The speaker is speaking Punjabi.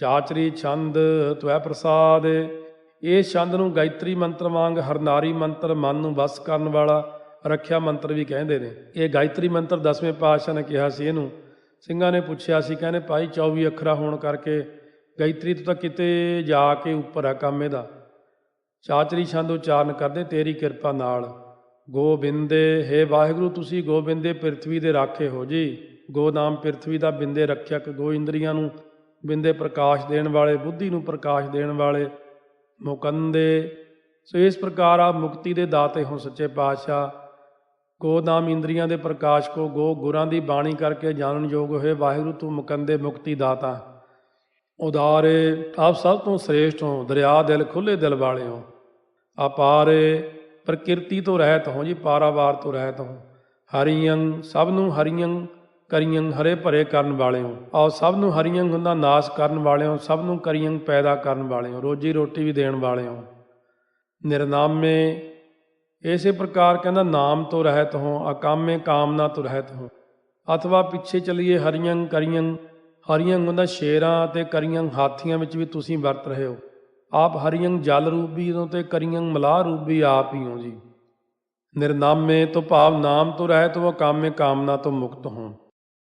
ਚਾਚਰੀ ਛੰਦ ਤਵੈ ਪ੍ਰਸਾਦ, ਇਹ ਛੰਦ ਨੂੰ ਗਾਇਤਰੀ ਮੰਤਰ ਵਾਂਗ ਹਰਨਾਰੀ ਮੰਤਰ ਮਨ ਨੂੰ ਵਸ ਕਰਨ ਵਾਲਾ ਰੱਖਿਆ ਮੰਤਰ ਵੀ ਕਹਿੰਦੇ ਨੇ। ਇਹ ਗਾਇਤਰੀ ਮੰਤਰ ਦਸਵੇਂ ਪਾਤਸ਼ਾਹ ਨੇ ਕਿਹਾ ਸੀ ਇਹਨੂੰ। ਸਿੰਘਾਂ ਨੇ ਪੁੱਛਿਆ ਸੀ, ਕਹਿੰਦੇ, ਭਾਈ 24 ਅੱਖਰਾ ਹੋਣ ਕਰਕੇ ਗਾਇਤਰੀ ਤੋਂ ਤਾਂ ਕਿਤੇ ਜਾ ਕੇ ਉੱਪਰ ਆ ਕੰਮ ਇਹਦਾ। ਚਾਚਰੀ ਛੰਦ ਉਚਾਰਨ ਕਰਦੇ, ਤੇਰੀ ਕਿਰਪਾ ਨਾਲ। ਗੋਬਿੰਦੇ, ਹੇ ਵਾਹਿਗੁਰੂ, ਤੁਸੀਂ ਗੋਬਿੰਦੇ ਪ੍ਰਿਥਵੀ ਦੇ ਰਾਖੇ ਹੋ ਜੀ। ਗੋ ਨਾਮ ਪ੍ਰਿਥਵੀ ਦਾ ਬਿੰਦੇ ਰੱਖਿਅਕ ਗੋ ਇੰਦਰੀਆਂ ਨੂੰ ਬਿੰਦੇ ਪ੍ਰਕਾਸ਼ ਦੇਣ ਵਾਲੇ, ਬੁੱਧੀ ਨੂੰ ਪ੍ਰਕਾਸ਼ ਦੇਣ ਵਾਲੇ, ਮੁਕੰਦੇ। ਸੋ ਇਸ ਪ੍ਰਕਾਰ ਆ ਮੁਕਤੀ ਦੇ ਦਾਤੇ ਹੋ ਸੱਚੇ ਪਾਤਸ਼ਾਹ। ਗੋ ਨਾਮ ਇੰਦਰੀਆਂ ਦੇ ਪ੍ਰਕਾਸ਼, ਕੋ ਗੋ ਗੁਰਾਂ ਦੀ ਬਾਣੀ ਕਰਕੇ ਜਾਣਨ ਯੋਗ ਹੋਏ, ਵਾਹਿਗੁਰੂ ਤੂੰ ਮੁਕੰਦੇ ਮੁਕਤੀ ਦਾਤਾ। ਉਦਾਰੇ, ਆਪ ਸਭ ਤੋਂ ਸ੍ਰੇਸ਼ਟ ਹੋ, ਦਰਿਆ ਦਿਲ ਖੁੱਲੇ ਦਿਲ ਵਾਲੇ ਹੋ। ਅਪਾਰੇ, ਪ੍ਰਕਿਰਤੀ ਤੋਂ ਰਹਿਤ ਹੋ ਜੀ, ਪਾਰਾਵਾਰ ਤੋਂ ਰਹਿਤ ਹੋ। ਹਰੀਆਂ ਸਭ ਨੂੰ ਹਰੀਆਂ ਕਰੀਆਂ ਹਰੇ ਭਰੇ ਕਰਨ ਵਾਲੇ ਹੋ ਆਓ ਸਭ ਨੂੰ ਹਰੀਆਂ ਹੁੰਦਾ ਨਾਸ਼ ਕਰਨ ਵਾਲੇ ਹੋ ਸਭ ਨੂੰ ਕਰੀਆਂ ਪੈਦਾ ਕਰਨ ਵਾਲੇ ਹੋ ਰੋਜੀ ਰੋਟੀ ਵੀ ਦੇਣ ਵਾਲੇ ਹੋ ਨਿਰਨਾਮੇ, ਇਸੇ ਪ੍ਰਕਾਰ ਕਹਿੰਦਾ, ਨਾਮ ਤੋਂ ਰਹਿਤ ਹੋ, ਅਕਾਮੇ ਕਾਮਨਾ ਤੋਂ ਰਹਿਤ ਹੋ। ਅਥਵਾ ਪਿੱਛੇ ਚਲੀਏ ਹਰੀਆਂ ਕਰੀਆਂ ਹਰੀਆਂ ਹੁੰਦਾ ਸ਼ੇਰਾਂ ਤੇ ਕਰੀਆਂ ਹਾਥੀਆਂ ਵਿੱਚ ਵੀ ਤੁਸੀਂ ਵਰਤ ਰਹੇ ਹੋ। ਆਪ ਹਰੀਆਂ ਜਲ ਰੂਪ ਵੀ ਹੋ ਤੇ ਕਰੀਆਂ ਮਲਾਹ ਰੂਪ ਵੀ ਆਪ ਹੀ ਹੋ ਜੀ। ਨਿਰਨਾਮੇ ਤੋਂ ਭਾਵ ਨਾਮ ਤੋਂ ਰਹਿਤ ਹੋ ਕਾਮੇ ਕਾਮਨਾ ਤੋਂ ਮੁਕਤ ਹੋ।